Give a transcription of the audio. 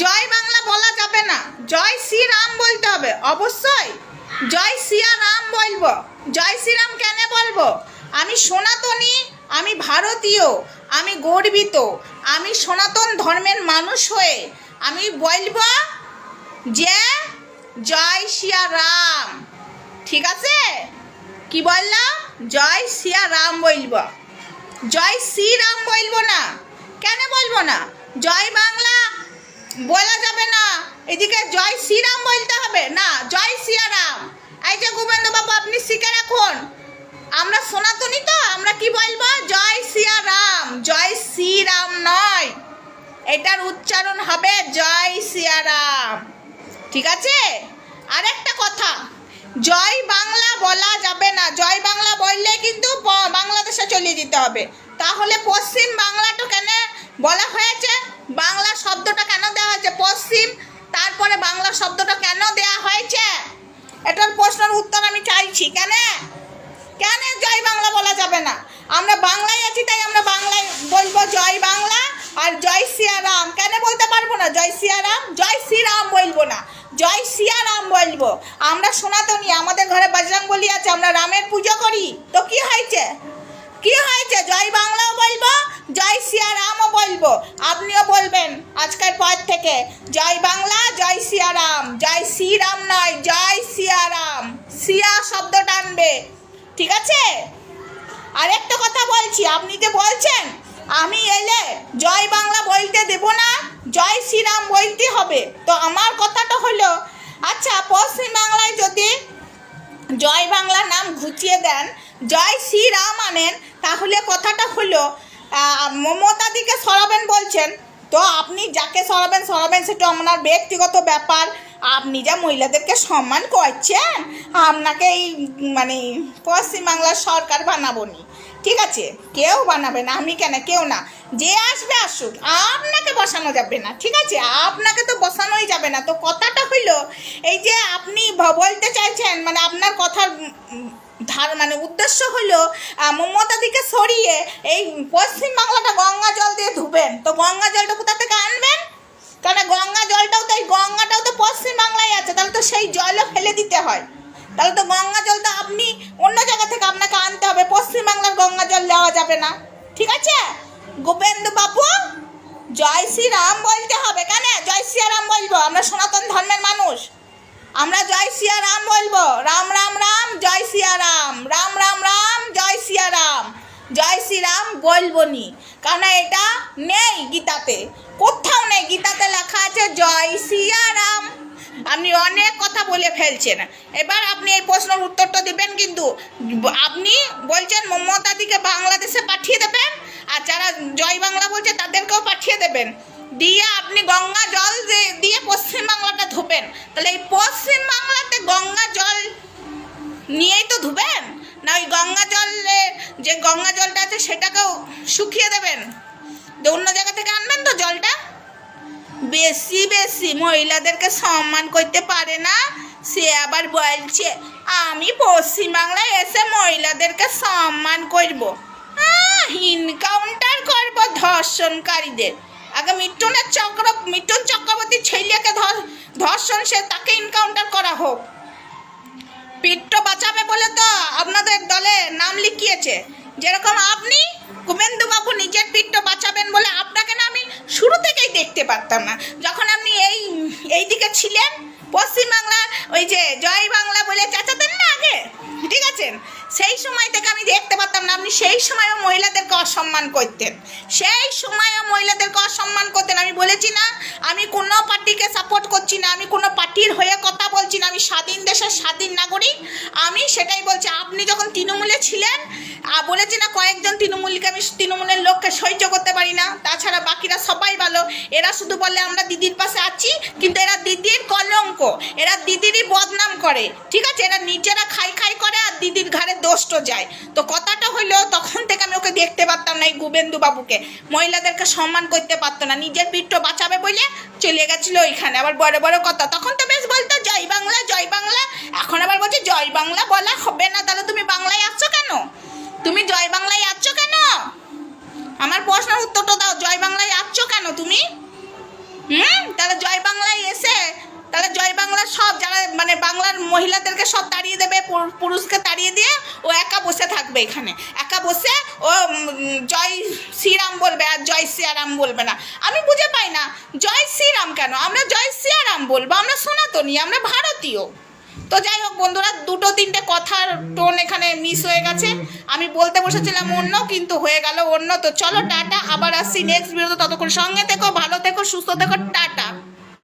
জয় বাংলা বলা যাবে না। জয় শ্রীরাম বলতে হবে, অবশ্যই। জয় রাম বলব। জয় শ্রীরাম কেন বলব? আমি সনাতনী, আমি ভারতীয়, আমি গর্বিত। আমি সনাতন ধর্মের মানুষ হয়ে আমি বলব যে, জয় রাম। ঠিক আছে? কি বললাম জয় রাম বলব। জয় শ্রীরাম বলব না। কেন বলব না? জয় বাংলা বলা যাবে না। এদিকে জয় শ্রীরাম বলতে হবে। না, জয় সিয়ারাম এই যে গোবিন্দ বাবু আপনি শিখে রাখুন। আমরা সনাতনী তো, আমরা কি বলব? জয় সিয়ারাম জয় শ্রীরাম নয়। এটার উচ্চারণ হবে জয় সিয়ারাম ঠিক আছে? আরেকটা কথা, জয় বাংলা বলা যাবে না। জয় বাংলা বললে কিন্তু বাংলাদেশে চলে যেতে হবে। তাহলে পশ্চিম বাংলাটা কেন বলা হয়েছে? বাংলা শব্দটা কেন দেওয়া হয়েছে? পশ্চিম, তারপরে বাংলা শব্দটা কেন দেওয়া হয়েছে? এটার প্রশ্নের উত্তর আমি চাইছি। কেন? কেন জয় বাংলা বলা যাবে না? আমরা বাংলায় আছি, তাই আমরা বাংলায় বলব জয় বাংলা আর জয় সিয়ারাম। কেন বলতে পারব না? জয় সিয়ারাম, জয় শ্রীরাম বলব না। জয় সিয়ারাম বলব। আমরা সনাতনী, আমাদের ঘরে বজরং আছে, আমরা রামের পুজো করি। তো কি হয়েছে? কি হয়েছে? জয় বাংলাও বলব? জয় সিয়ারামও বলব? আপনিও বলবেন আজকের পর থেকে। জয় বাংলা, জয় সিয়ারাম। জয় শ্রীরাম নয়, জয় সিয়ারাম। সিয়া শব্দ টানবে। ঠিক আছে? আরেকটা কথা বলছি, আপনি যে বলছেন, আমি এলে জয় বাংলা বলতে দেব না, জয় শ্রীরাম বলতে হবে। তো আমার কথাটা হলো আচ্ছা পশ্চিম বাংলায় যদি জয় বাংলা নাম ঘুচিয়ে দেন। জয় শ্রীরাম আনেন তাহলে কথাটা হলো মমতাদিকে সরাবেন বলছেন, তো আপনি যাকে সরাবেন সরাবেন সেটা আপনার ব্যক্তিগত ব্যাপার। আপনি যা মহিলাদেরকে সম্মান করছেন, আপনাকে এই মানে পশ্চিমবাংলার সরকার বানাবো নি। ঠিক আছে? কেউ বানাবে না, আমি কেন? কেউ না। যে আসবে আসুক আপনাকে বসানো যাবে না, ঠিক আছে? আপনাকে তো বসানোই যাবে না। তো কথাটা হইল, এই যে আপনি বলতে চাইছেন মানে আপনার কথার ধার মানে উদ্দেশ্য হলো মমতাদিকে সরিয়ে এই পশ্চিম বাংলাটা গঙ্গা জল দিয়ে ধুবেন। তো গঙ্গা জলটা কোথা থেকে আনবেন? কারণ গঙ্গা জলটাও তো এই গঙ্গাটাও তো পশ্চিম বাংলায় আছে, তাহলে তো সেই জলও ফেলে দিতে হয়। তাহলে তো গঙ্গা জল তো আপনি অন্য জায়গা থেকে আপনাকে আনতে হবে পশ্চিম বাংলার গঙ্গা জল দেওয়া যাবে না। ঠিক আছে? গোপেন্দ্র বাবু জয় শ্রীরাম বলতে হবে কেন? জয় শ্রীরাম বলব, আমরা সনাতন ধর্মের মানুষ। আমরা জয় রাম বলব, রাম রাম রাম, জয় রাম রাম রাম রাম, জয় রাম জয় শ্রীরাম বলব নি। কারণ এটা নেই গীতাতে, কোথাও নেই। গীতাতে লেখা আছে জয় রাম আপনি অনেক কথা বলে ফেলছেন। এবার আপনি এই প্রশ্নের উত্তরটা দিবেন কিন্তু, আপনি বলছেন মমতাদিকে বাংলাদেশে পাঠিয়ে দেবেন আর যারা জয় বাংলা বলছে, তাদেরকেও পাঠিয়ে দেবেন। দিয়ে আপনি গঙ্গা জল দিয়ে- দিয়ে পশ্চিম বাংলাটা ধুবেন। তাহলে এই পশ্চিম বাংলাতে গঙ্গা জল নিয়েই তো ধুবেন? না ওই গঙ্গা জলে যে গঙ্গা জলটা আছে, সেটাকেও শুকিয়ে দেবেন? দিয়ে অন্য জায়গা থেকে আনবেন তো জলটা? বেশি বেশি। মহিলাদেরকে সম্মান করতে পারে না। সে আবার বলছে, আমি পশ্চিমবাংলায় এসে মহিলাদেরকে সম্মান করব। ইনকাউন্টার করব ধর্ষণকারীদের। আগে মিটনের চক্র মিটন চক্রবর্তী ছেলেকে ধর- ধর্ষণ, সে তাকে ইনকাউন্টার করা হোক। পিঠ্ট বাঁচাবে বলে তো আপনাদের দলে নাম লিখিয়েছে। যেরকম আপনি কুবেন্দু বাবু নিজের পিঠ্ট বাঁচাবেন বলে আপনাকে না আমি শুরু থেকেই দেখতে পারতাম না। যখন আপনি এই এই দিকে ছিলেন পশ্চিমবাংলা ওই যে জয় বাংলা বলে চেঁচাতেন না আগে? ঠিক আছে সেই সময় থেকে আমি দেখতে পারতাম না, আপনি সেই সময়ও মহিলাদেরকে অসম্মান করতেন। সেই সময়ও মহিলাদেরকে অসম্মান করতেন। আমি বলেছি না, আমি কোনো পার্টিকে সাপোর্ট করছি না, আমি কোনো পার্টির হয়ে কথা বলছি না, আমি স্বাধীন দেশের স্বাধীন নাগরিক। আমি সেটাই বলছি, আপনি যখন তৃণমূলে ছিলেন বলেছি না কয়েকজন তৃণমূলকে আমি তৃণমূলের লোককে সহ্য করতে পারি না। তাছাড়া বাকিরা সবাই ভালো। এরা শুধু বলে আমরা দিদির পাশে আছি, কিন্তু এরা দিদির কলঙ্ক। এরা দিদিরই বদনাম করে। ঠিক আছে? এরা নিজেরা খাই খাই করে আর দিদির ঘাড়ে দোষ্ট যায়। তো কথাটা হইল তখন থেকে আমি ওকে দেখতে পারতাম না এই গোবেন্দু বাবুকে মহিলাদেরকে সম্মান করতে পারতো না। নিজের পিঠটা বাঁচাবে বলে চলে গেছিল ওইখানে। আবার বড় বড় কথা। তখন তো বেশ বলতো, জয় বাংলা জয় বাংলা। এখন আবার বলছে, জয় বাংলা বলা হবে না। তাহলে তুমি বাংলায় আসছো কেন? তুমি জয় বাংলায় যাচ্ছ কেন? আমার প্রশ্নের উত্তরটা দাও জয় বাংলায় যাচ্ছ কেন তুমি? হুম? তাহলে জয় বাংলায় এসে, তাহলে জয় বাংলার সব যারা মানে বাংলার মহিলাদেরকে সব তাড়িয়ে দেবে, পুরু- পুরুষকে তাড়িয়ে দিয়ে ও একা বসে থাকবে এখানে। একা বসে ও জয় শ্রীরাম বলবে আর জয় সিয়ারাম বলবে না। আমি বুঝে পাই না, জয় শ্রীরাম কেন? আমরা জয় সিয়ারাম বলব, আমরা সনাতনী, আমরা ভারতীয়। তো যাই হোক বন্ধুরা, দুটো তিনটে কথার টোন এখানে মিস হয়ে গেছে। আমি বলতে বসেছিলাম অন্য, কিন্তু হয়ে গেল অন্য। তো চলো টাটা, আবার আসছি নেক্সট ভিডিওতে ততক্ষণ সঙ্গে থেকো, ভালো থেকো, সুস্থ থেকো, টাটা।